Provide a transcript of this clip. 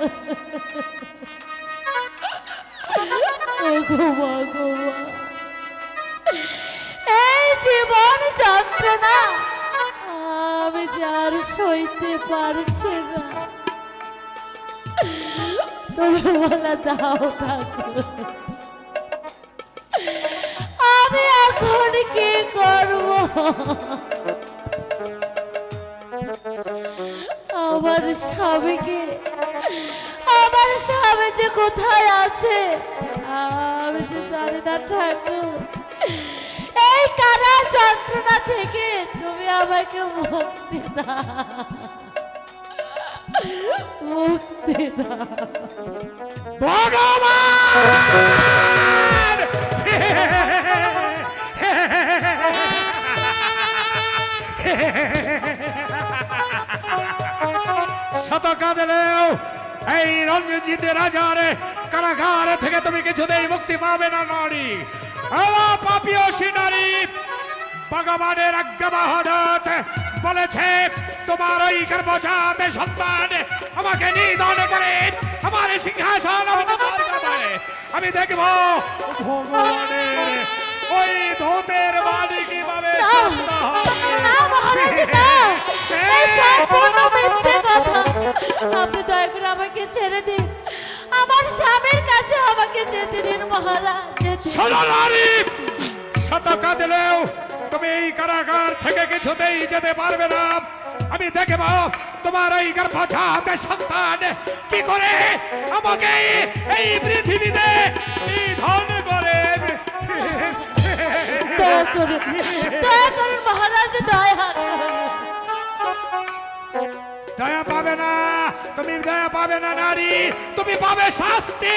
এই জীবন যন্ত্রণা আমি যার সইতে পারছি না। তুমি দাও আমি এখন কি করব? আমার স্বামীকে আমার স্বামী যে কোথায় আছে? আমি যে জানি না ঠাকুর এই কারা যন্ত্রণা থেকে তুমি আমাকে মুক্তি দাও। মুক্তি দাও। ভগবান! শত কাঁদলেও এই রঞ্জিত রাজার কারাগার থেকে তুমি কিছুতেই মুক্তি পাবে না নারী। আমার পাপি নারী ভগবানের আজ্ঞা মহোদত বলেছে তোমার ওই গর্ভজাত সন্তান আমাকে নিধন করে আমার সিংহাসন আমি দেখব ভগবানের ওই ধূতের বাড়ি কীভাবে না, আমাকে ছেড়ে দিন। আমার স্বামীর কাছে আমাকে যেতে দিন মহারাজ কাঁদলেও তুমি এই কারাগার থেকে কিছুতেই যেতে পারবে না। আমি দেখব তোমার এই গর্ভজাত সন্তান কি করে আমাকে এই পৃথিবীতে নিধন করে দয়া পাবে না। তুমি দয়া পাবে না নারী। তুমি পাবে শাস্তি।